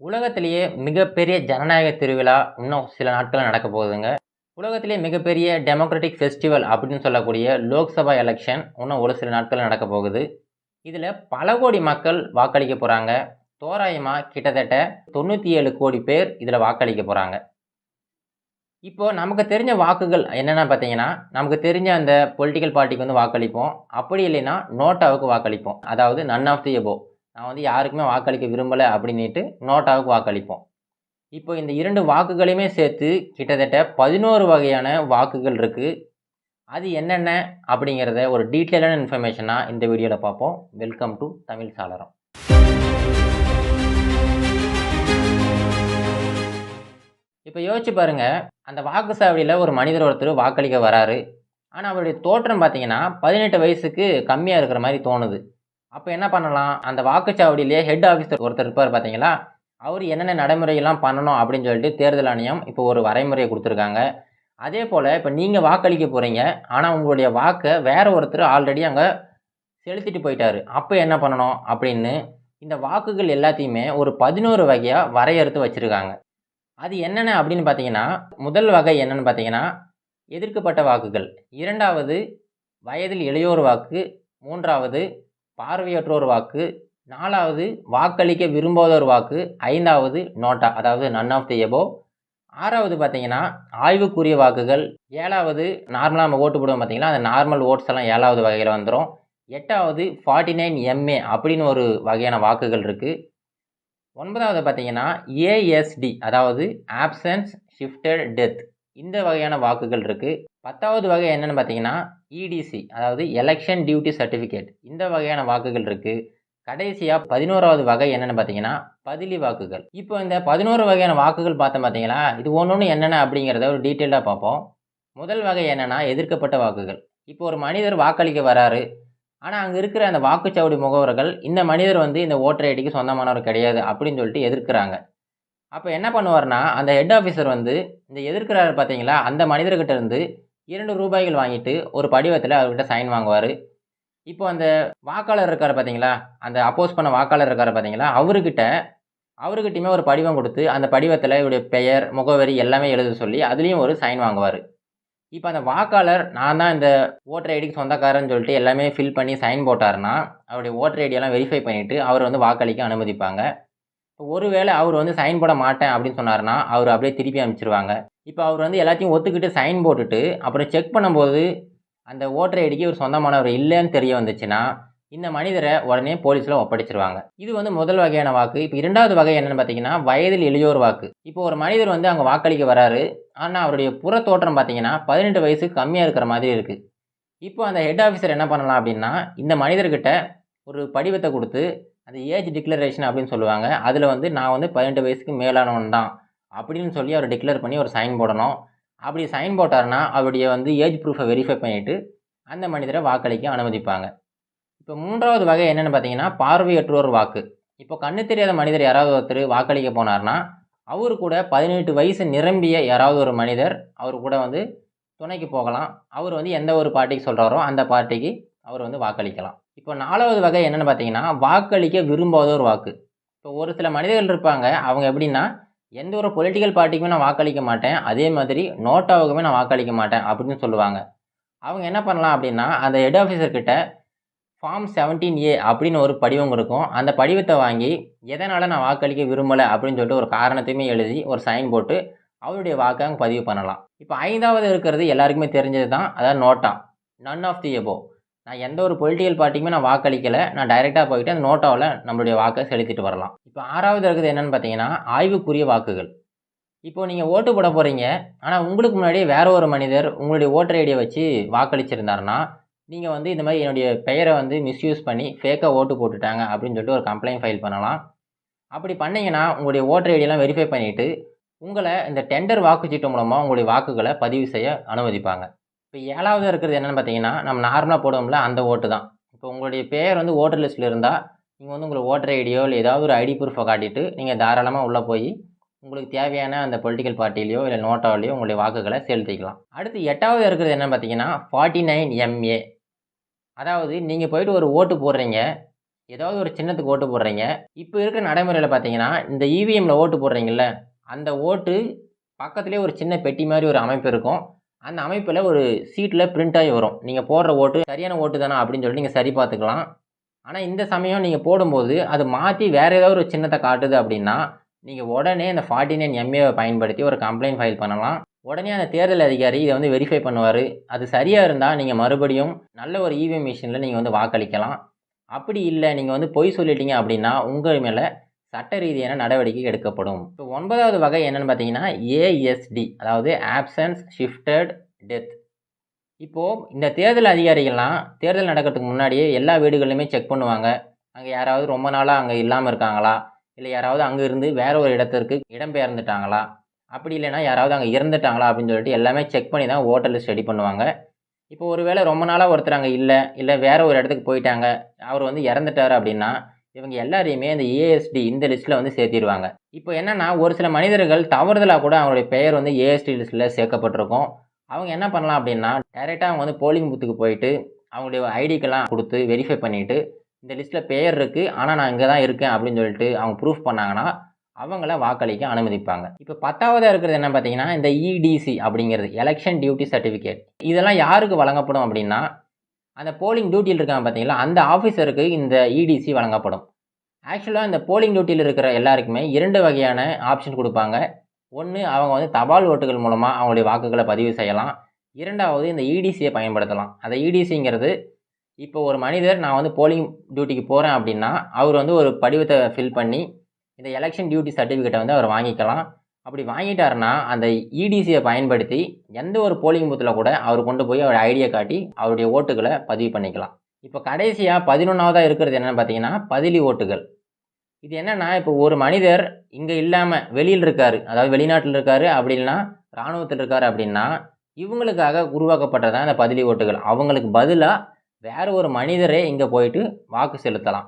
உலகத்திலேயே மிகப்பெரிய ஜனநாயக திருவிழா இன்னும் சில நாட்களில் நடக்க போகுதுங்க. உலகத்திலேயே மிகப்பெரிய டெமோக்ராட்டிக் ஃபெஸ்டிவல் அப்படின்னு சொல்லக்கூடிய லோக்சபா எலெக்ஷன் இன்னும் ஒரு சில நாட்களில் நடக்க போகுது. இதில் பல கோடி மக்கள் வாக்களிக்க போகிறாங்க தோராயமாக கிட்டத்தட்ட தொண்ணூற்றி ஏழு கோடி பேர் இதில் வாக்களிக்க போகிறாங்க இப்போ நமக்கு தெரிஞ்ச வாக்குகள் என்னென்னா பார்த்தீங்கன்னா நமக்கு தெரிஞ்ச அந்த பொலிட்டிக்கல் பார்ட்டிக்கு வந்து வாக்களிப்போம். அப்படி இல்லைன்னா நோட்டாவுக்கு வாக்களிப்போம். அதாவது நன் ஆஃப் தி எபோ நான் வந்து யாருக்குமே வாக்களிக்க விரும்பலை அப்படின்ட்டு நோட்டாவுக்கு வாக்களிப்போம். இப்போ இந்த இரண்டு வாக்குகளையுமே சேர்த்து கிட்டத்தட்ட பதினோரு வகையான வாக்குகள் இருக்குது அது என்னென்ன அப்படிங்கிறத ஒரு டீட்டெயிலான இன்ஃபர்மேஷனாக இந்த வீடியோவில் பார்ப்போம். வெல்கம் டு தமிழ் சாளரம். இப்போ யோசிச்சு பாருங்க அந்த வாக்கு சாவடியில் ஒரு மனிதர் ஒருத்தர் வாக்களிக்க வராரு. ஆனால் அவருடைய தோற்றம் பார்த்தீங்கன்னா பதினெட்டு வயசுக்கு கம்மியாக இருக்கிற மாதிரி தோணுது. அப்போ என்ன பண்ணலாம்? அந்த வாக்குச்சாவடியிலேயே ஹெட் ஆஃபீஸர் ஒருத்தர் இருப்பார் பார்த்தீங்களா அவர் என்னென்ன நடைமுறையெல்லாம் பண்ணணும் அப்படின்னு சொல்லிட்டு தேர்தல் ஆணையம் இப்போ ஒரு வரைமுறையை கொடுத்துருக்காங்க. அதே போல் இப்போ நீங்கள் வாக்களிக்க போகிறீங்க ஆனால் உங்களுடைய வாக்கை வேறு ஒருத்தர் ஆல்ரெடி அங்கே செலுத்திட்டு போயிட்டாரு. அப்போ என்ன பண்ணணும்? அப்படின்னு இந்த வாக்குகள் எல்லாத்தையுமே ஒரு பதினோரு வகையாக வரையறுத்து வச்சுருக்காங்க. அது என்னென்ன அப்படின்னு பார்த்தீங்கன்னா முதல் வகை என்னென்னு பார்த்தீங்கன்னா எதிர்க்கப்பட்ட வாக்குகள். இரண்டாவது வயதில் இளையோர் வாக்கு. மூன்றாவது பார்வையற்றோர் வாக்கு நாலாவது வாக்களிக்க விரும்பாதோர் வாக்கு ஐந்தாவது நோட்டா அதாவது நன் ஆஃப் தி எபோ ஆறாவது பார்த்தீங்கன்னா ஆய்வுக்குரிய வாக்குகள் ஏழாவது நார்மலாக நம்ம ஓட்டு போடுவோம் பார்த்தீங்கன்னா அந்த நார்மல் ஓட்ஸ் எல்லாம் ஏழாவது வகையில் வந்துடும் எட்டாவது ஃபார்ட்டி நைன் எம்ஏ அப்படின்னு ஒரு வகையான வாக்குகள் இருக்குது ஒன்பதாவது பார்த்தீங்கன்னா ஏஎஸ்டி அதாவது ஆப்சன்ஸ் ஷிஃப்டட் டெத் இந்த வகையான வாக்குகள் இருக்குது பத்தாவது வகை என்னென்னு பார்த்தீங்கன்னா இடிசி அதாவது எலெக்ஷன் டியூட்டி சர்டிஃபிகேட் இந்த வகையான வாக்குகள் இருக்குது கடைசியாக பதினோராவது வகை என்னென்னு பார்த்தீங்கன்னா பதிலி வாக்குகள். இப்போ இந்த பதினோரு வகையான வாக்குகள் பார்த்தோம் பார்த்தீங்களா இது ஒன்று ஒன்று என்னென்ன அப்படிங்கிறத ஒரு டீட்டெயிலாக பார்ப்போம். முதல் வகை என்னென்னா எதிர்க்கப்பட்ட வாக்குகள். இப்போ ஒரு மனிதர் வாக்களிக்க வராரு. ஆனால் அங்கே இருக்கிற அந்த வாக்குச்சாவடி முகவர்கள் இந்த மனிதர் வந்து இந்த ஓட்டர் ஐடிக்கு சொந்தமானவர் கிடையாது அப்படின்னு சொல்லிட்டு எதிர்க்கிறாங்க. அப்போ என்ன பண்ணுவார்னா அந்த ஹெட் ஆஃபீஸர் வந்து இந்த எதிர்க்கிறாரு பார்த்தீங்களா அந்த மனிதர்கிட்ட இருந்து இரண்டு ரூபாய்கள் வாங்கிட்டு ஒரு படிவத்தில் அவர்கிட்ட சைன் வாங்குவார். இப்போ அந்த வாக்காளர் இருக்கார் பார்த்தீங்களா அந்த அப்போஸ் பண்ண வாக்காளர் இருக்கார் பார்த்தீங்களா அவர்கிட்ட அவர்கிட்டயுமே ஒரு படிவம் கொடுத்து அந்த படிவத்தில் இவருடைய பெயர் முகவரி எல்லாமே எழுத சொல்லி அதுலேயும் ஒரு சைன் வாங்குவார். இப்போ அந்த வாக்காளர் நான் தான் இந்த ஓட்டர் ஐடிக்கு சொந்தக்காரன்னு சொல்லிட்டு எல்லாமே ஃபில் பண்ணி சைன் போட்டார்னா அவருடைய ஓட்டர் ஐடியெல்லாம் வெரிஃபை பண்ணிவிட்டு அவர் வந்து வாக்களிக்க அனுமதிப்பாங்க. ஒருவேளை அவர் வந்து சைன் போட மாட்டேன் அப்படின்னு சொன்னார்னா அவர் அப்படியே திருப்பி அனுப்பிச்சிருவாங்க. இப்போ அவர் வந்து எல்லாத்தையும் ஒத்துக்கிட்டு சைன் போட்டுட்டு அப்புறம் செக் பண்ணும்போது அந்த ஓட்டர் ஐடிக்கு ஒரு சொந்தமானவர் இல்லைன்னு தெரிய வந்துச்சுன்னா இந்த மனிதரை உடனே போலீஸில் ஒப்படைச்சிருவாங்க. இது வந்து முதல் வகையான வாக்கு. இப்போ இரண்டாவது வகை என்னென்னு பார்த்தீங்கன்னா வயதில் இளையோர் வாக்கு. இப்போ ஒரு மனிதர் வந்து அங்கே வாக்களிக்க வராரு. ஆனால் அவருடைய புற தோற்றம் பார்த்தீங்கன்னா பதினெட்டு வயசுக்கு கம்மியாக இருக்கிற மாதிரி இருக்குது இப்போ அந்த ஹெட் ஆஃபீஸர் என்ன பண்ணலாம் அப்படின்னா இந்த மனிதர்கிட்ட ஒரு படிவத்தை கொடுத்து அந்த ஏஜ் டிக்ளரேஷன் அப்படின்னு சொல்லுவாங்க. அதில் வந்து நான் வந்து பதினெட்டு வயசுக்கு மேலானவன் தான் அப்படின்னு சொல்லி அவர் டிக்ளேர் பண்ணி ஒரு சைன் போடணும். அப்படி சைன் போட்டார்னா அவருடைய வந்து ஏஜ் ப்ரூஃபை வெரிஃபை பண்ணிவிட்டு அந்த மனிதரை வாக்களிக்க அனுமதிப்பாங்க. இப்போ மூன்றாவது வகை என்னென்னு பார்த்தீங்கன்னா பார்வையற்றோர் வாக்கு. இப்போ கண்ணு தெரியாத மனிதர் யாராவது ஒருத்தர் வாக்களிக்க போனார்னா அவரு கூட பதினெட்டு வயசு நிரம்பிய யாராவது ஒரு மனிதர் அவர் கூட வந்து துணைக்கு போகலாம். அவர் வந்து எந்த ஒரு பார்ட்டிக்கு சொல்கிறாரோ அந்த பார்ட்டிக்கு அவர் வந்து வாக்களிக்கலாம். இப்போ நாலாவது வகை என்னென்னு பார்த்தீங்கன்னா வாக்களிக்க விரும்பாத ஒரு வாக்கு. இப்போ ஒரு சில மனிதர்கள் இருப்பாங்க. அவங்க எப்படின்னா எந்த ஒரு பொலிட்டிக்கல் பார்ட்டிக்குமே நான் வாக்களிக்க மாட்டேன். அதே மாதிரி நோட்டாவுக்குமே நான் வாக்களிக்க மாட்டேன் அப்படின்னு சொல்லுவாங்க. அவங்க என்ன பண்ணலாம் அப்படின்னா அந்த ஹெட் ஆஃபீஸர்கிட்ட ஃபார்ம் செவன்டீன் ஏ அப்படின்னு ஒரு படிவம் இருக்கும். அந்த படிவத்தை வாங்கி எதனால் நான் வாக்களிக்க விரும்பலை? அப்படின்னு சொல்லிட்டு ஒரு காரணத்தையுமே எழுதி ஒரு சைன் போட்டு அவருடைய வாக்கை அங்கே பதிவு பண்ணலாம். இப்போ ஐந்தாவது இருக்கிறது எல்லாருக்குமே தெரிஞ்சது தான் அதாவது NOTA. None of the above நான் எந்த ஒரு பொலிட்டிக்கல் பார்ட்டிக்குமே நான் வாக்களிக்கலை. நான் டைரெக்டாக போயிட்டு அந்த நோட்டாவில் நம்மளுடைய வாக்கை செலுத்திட்டு வரலாம். இப்போ ஆறாவது இருக்குது என்னென்னு பார்த்தீங்கன்னா ஆய்வுக்குரிய வாக்குகள். இப்போ நீங்கள் ஓட்டு போட போகிறீங்க ஆனால் உங்களுக்கு முன்னாடியே வேற ஒரு மனிதர் உங்களுடைய ஓட்டர் ஐடியை வச்சு வாக்களிச்சிருந்தாருன்னா நீங்கள் வந்து இந்த மாதிரி என்னுடைய பெயரை வந்து மிஸ்யூஸ் பண்ணி ஃபேக்காக ஓட்டு போட்டுட்டாங்க அப்படின்னு சொல்லிட்டு ஒரு கம்ப்ளைண்ட் ஃபைல் பண்ணலாம். அப்படி பண்ணிங்கன்னா உங்களுடைய ஓட்டர் ஐடியெல்லாம் வெரிஃபை பண்ணிவிட்டு உங்களை இந்த டெண்டர் வாக்குச்சீட்டு மூலமாக உங்களுடைய வாக்குகளை பதிவு செய்ய அனுமதிப்பாங்க. இப்போ ஏழாவது இருக்கிறது என்னென்னு பார்த்தீங்கன்னா நம்ம நார்மலாக போடுவோம்ல அந்த ஓட்டு தான். இப்போ உங்களுடைய பேர் வந்து ஓட்டர் லிஸ்ட்டில் இருந்தால் நீங்கள் வந்து உங்களை ஓட்டர் ஐடியோ இல்லை ஏதாவது ஒரு ஐடி ப்ரூஃபை காட்டிட்டு நீங்கள் தாராளமாக உள்ளே போய் உங்களுக்கு தேவையான அந்த பொலிட்டிக்கல் பார்ட்டிலையோ இல்லை நோட்டாவிலையோ உங்களுடைய வாக்குகளை செலுத்திக்கலாம். அடுத்து எட்டாவது இருக்கிறது என்னென்னு பார்த்தீங்கன்னா ஃபார்ட்டி நைன் எம்ஏ அதாவது நீங்கள் போயிட்டு ஒரு ஓட்டு போடுறீங்க ஏதாவது ஒரு சின்னத்துக்கு ஓட்டு போடுறீங்க. இப்போ இருக்கிற நடைமுறையில் பார்த்தீங்கன்னா இந்த இவிஎம்மில் ஓட்டு போடுறீங்கல்ல அந்த ஓட்டு பக்கத்துலேயே ஒரு சின்ன பெட்டி மாதிரி ஒரு அமைப்பு இருக்கும். அந்த அமைப்பில் ஒரு சீட்டில் பிரிண்ட் ஆகி வரும். நீங்கள் போடுற ஓட்டு சரியான ஓட்டு தானே அப்படின்னு சொல்லிட்டு நீங்கள் சரி பார்த்துக்கலாம். ஆனால் இந்த சமயம் நீங்கள் போடும்போது அது மாற்றி வேறு ஏதாவது ஒரு சின்னத்தை காட்டுது அப்படின்னா நீங்கள் உடனே அந்த ஃபார்ட்டி நைன் எம்ஏவை பயன்படுத்தி ஒரு கம்ப்ளைண்ட் ஃபைல் பண்ணலாம். உடனே அந்த தேர்தல் அதிகாரி இதை வந்து வெரிஃபை பண்ணுவார். அது சரியாக இருந்தால் நீங்கள் மறுபடியும் நல்ல ஒரு இவிஎம் மிஷினில் நீங்கள் வந்து வாக்களிக்கலாம். அப்படி இல்லை நீங்கள் வந்து பொய் சொல்லிட்டீங்க அப்படின்னா உங்கள் மேலே சட்ட ரீதியான நடவடிக்கை எடுக்கப்படும். இப்போ ஒன்பதாவது வகை என்னென்னு பார்த்தீங்கன்னா ஏஎஸ்டி அதாவது ஆப்சன்ஸ் ஷிஃப்டட் டெத் இப்போது இந்த தேர்தல் அதிகாரிகள்லாம் தேர்தல் நடக்கிறதுக்கு முன்னாடியே எல்லா வீடுகளையுமே செக் பண்ணுவாங்க. அங்கே யாராவது ரொம்ப நாளாக அங்கே இல்லாமல் இருக்காங்களா? இல்லை யாராவது அங்கே இருந்து வேற ஒரு இடத்திற்கு இடம்பெயர்ந்துட்டாங்களா? அப்படி இல்லைன்னா யாராவது அங்கே இறந்துட்டாங்களா அப்படின்னு சொல்லிட்டு எல்லாமே செக் பண்ணி தான் ஓட்டர் லிஸ்ட் ரெடி பண்ணுவாங்க. இப்போ ஒருவேளை ரொம்ப நாளாக ஒருத்தர் அங்கே இல்லை இல்லை வேற ஒரு இடத்துக்கு போயிட்டாங்க அவர் வந்து இறந்துட்டார் அப்படின்னா இவங்க எல்லாரையுமே இந்த ஏஎஸ்டி இந்த லிஸ்ட்டில் வந்து சேர்த்திடுவாங்க இப்போ என்னென்னா ஒரு சில மனிதர்கள் தவறுதலாக கூட அவங்களுடைய பெயர் வந்து ஏஎஸ்டி லிஸ்ட்டில் சேர்க்கப்பட்டிருக்கும். அவங்க என்ன பண்ணலாம் அப்படின்னா டைரெக்டாக அவங்க வந்து போலிங் பூத்துக்கு போயிட்டு அவங்களுடைய ஐடிக்கெல்லாம் கொடுத்து வெரிஃபை பண்ணிவிட்டு இந்த லிஸ்ட்டில் பெயர் இருக்குது ஆனால் நான் இங்கே தான் இருக்கேன் அப்படின்னு சொல்லிட்டு அவங்க ப்ரூஃப் பண்ணாங்கன்னா அவங்கள வாக்களிக்க அனுமதிப்பாங்க. இப்போ பத்தாவதாக இருக்கிறது என்ன பார்த்தீங்கன்னா இந்த இடிசி அப்படிங்கிறது எலெக்ஷன் டியூட்டி சர்டிஃபிகேட் இதெல்லாம் யாருக்கு வழங்கப்படும் அப்படின்னா அந்த போலிங் டியூட்டியில் இருக்காங்க பார்த்தீங்களா அந்த ஆஃபீஸருக்கு இந்த இடிசி வழங்கப்படும். ஆக்சுவலாக இந்த போலிங் டியூட்டியில் இருக்கிற எல்லாருக்குமே இரண்டு வகையான ஆப்ஷன் கொடுப்பாங்க. ஒன்று அவங்க வந்து தபால் ஓட்டுகள் மூலமாக அவங்களுடைய வாக்குகளை பதிவு செய்யலாம். இரண்டாவது இந்த இடிசியை பயன்படுத்தலாம். அந்த இடிசிங்கிறது இப்போ ஒரு மனிதர் நான் வந்து போலிங் டியூட்டிக்கு போகிறேன் அப்படின்னா அவர் வந்து ஒரு படிவத்தை ஃபில் பண்ணி இந்த எலெக்ஷன் டியூட்டி சர்டிஃபிகேட்டை வந்து அவர் வாங்கிக்கலாம். அப்படி வாங்கிட்டாருன்னா அந்த இடிசியை பயன்படுத்தி எந்த ஒரு போலிங் பூத்தில் கூட அவர் கொண்டு போய் அவர் ஐடியை காட்டி அவருடைய ஓட்டுகளை பதிவு பண்ணிக்கலாம். இப்போ கடைசியாக பதினொன்றாவதாக இருக்கிறது என்னென்னு பார்த்தீங்கன்னா பதிலி ஓட்டுகள். இது என்னென்னா இப்போ ஒரு மனிதர் இங்கே இல்லாமல் வெளியில் இருக்கார் அதாவது வெளிநாட்டில் இருக்கார் அப்படி இல்லைன்னா இராணுவத்தில் இருக்கார் அப்படின்னா இவங்களுக்காக உருவாக்கப்பட்டதான் அந்த பதிலி ஓட்டுகள்? அவங்களுக்கு பதிலாக வேறு ஒரு மனிதரே இங்கே போயிட்டு வாக்கு செலுத்தலாம்.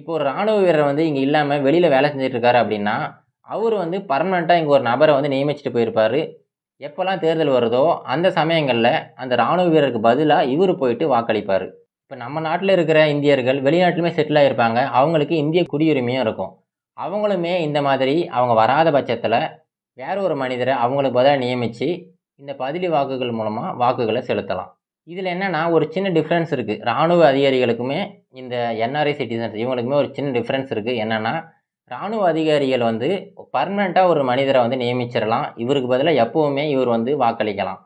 இப்போ ஒரு இராணுவ வீரர் வந்து இங்கே இல்லாமல் வெளியில் வேலை செஞ்சிட்ருக்காரு அப்படின்னா அவர் வந்து பர்மனெண்ட்டாக இங்கே ஒரு நபரை வந்து நியமிச்சுட்டு போயிருப்பார். எப்போல்லாம் தேர்தல் வருதோ அந்த சமயங்களில் அந்த இராணுவ வீரருக்கு பதிலாக இவர் போயிட்டு வாக்களிப்பார். இப்போ நம்ம நாட்டில் இருக்கிற இந்தியர்கள் வெளிநாட்டிலுமே செட்டில் ஆகியிருப்பாங்க அவங்களுக்கு இந்திய குடியுரிமையும் இருக்கும். அவங்களுமே இந்த மாதிரி அவங்க வராத பட்சத்தில் வேற ஒரு மனிதரை அவங்களுக்கு பதிலாக நியமித்து இந்த பதிலி வாக்குகள் மூலமாக வாக்குகளை செலுத்தலாம். இதில் என்னென்னா ஒரு சின்ன டிஃப்ரென்ஸ் இருக்குது இராணுவ அதிகாரிகளுக்குமே இந்த என்ஆர்ஐ சிட்டிசன்ஸ் இவங்களுக்குமே ஒரு சின்ன டிஃப்ரென்ஸ் இருக்குது என்னென்னா இராணுவ அதிகாரிகள் வந்து பர்மனெண்ட்டாக ஒரு மனிதரை வந்து நியமிச்சிடலாம் இவருக்கு பதிலாக எப்போவுமே இவர் வந்து வாக்களிக்கலாம்.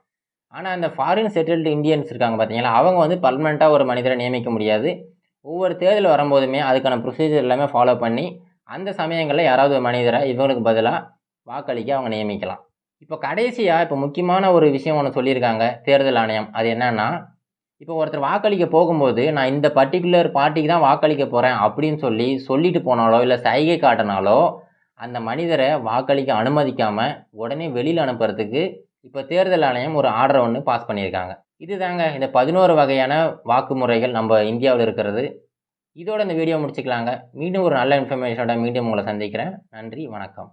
ஆனால் அந்த ஃபாரின் செட்டில்டு இந்தியன்ஸ் இருக்காங்க பார்த்தீங்களா அவங்க வந்து பர்மனெண்ட்டாக ஒரு மனிதரை நியமிக்க முடியாது. ஒவ்வொரு தேர்தல் வரும்போதுமே அதுக்கான ப்ரொசீஜர் எல்லாமே ஃபாலோ பண்ணி அந்த சமயங்களில் யாராவது ஒரு மனிதரை இவங்களுக்கு பதிலாக வாக்களிக்க அவங்க நியமிக்கலாம். இப்போ கடைசியாக இப்போ முக்கியமான ஒரு விஷயம் ஒன்று சொல்லியிருக்காங்க தேர்தல் ஆணையம். அது என்னென்னா இப்போ ஒருத்தர் வாக்களிக்க போகும்போது நான் இந்த பர்டிகுலர் பார்ட்டிக்கு தான் வாக்களிக்க போகிறேன் அப்படின்னு சொல்லி சொல்லிட்டு போனாலோ இல்லை சைகை காட்டினாலோ அந்த மனிதரை வாக்களிக்க அனுமதிக்காமல் உடனே வெளியில் அனுப்புறதுக்கு இப்போ தேர்தல் ஆணையம் ஒரு ஆர்டரை ஒன்று பாஸ் பண்ணியிருக்காங்க. இதுதாங்க இந்த பதினோரு வகையான வாக்குமுறைகள் நம்ம இந்தியாவில் இருக்கிறது. இதோட இந்த வீடியோ முடிச்சுக்கலாங்க. மீண்டும் ஒரு நல்ல இன்ஃபர்மேஷனோட மீண்டும் உங்களை சந்திக்கிறேன். நன்றி வணக்கம்.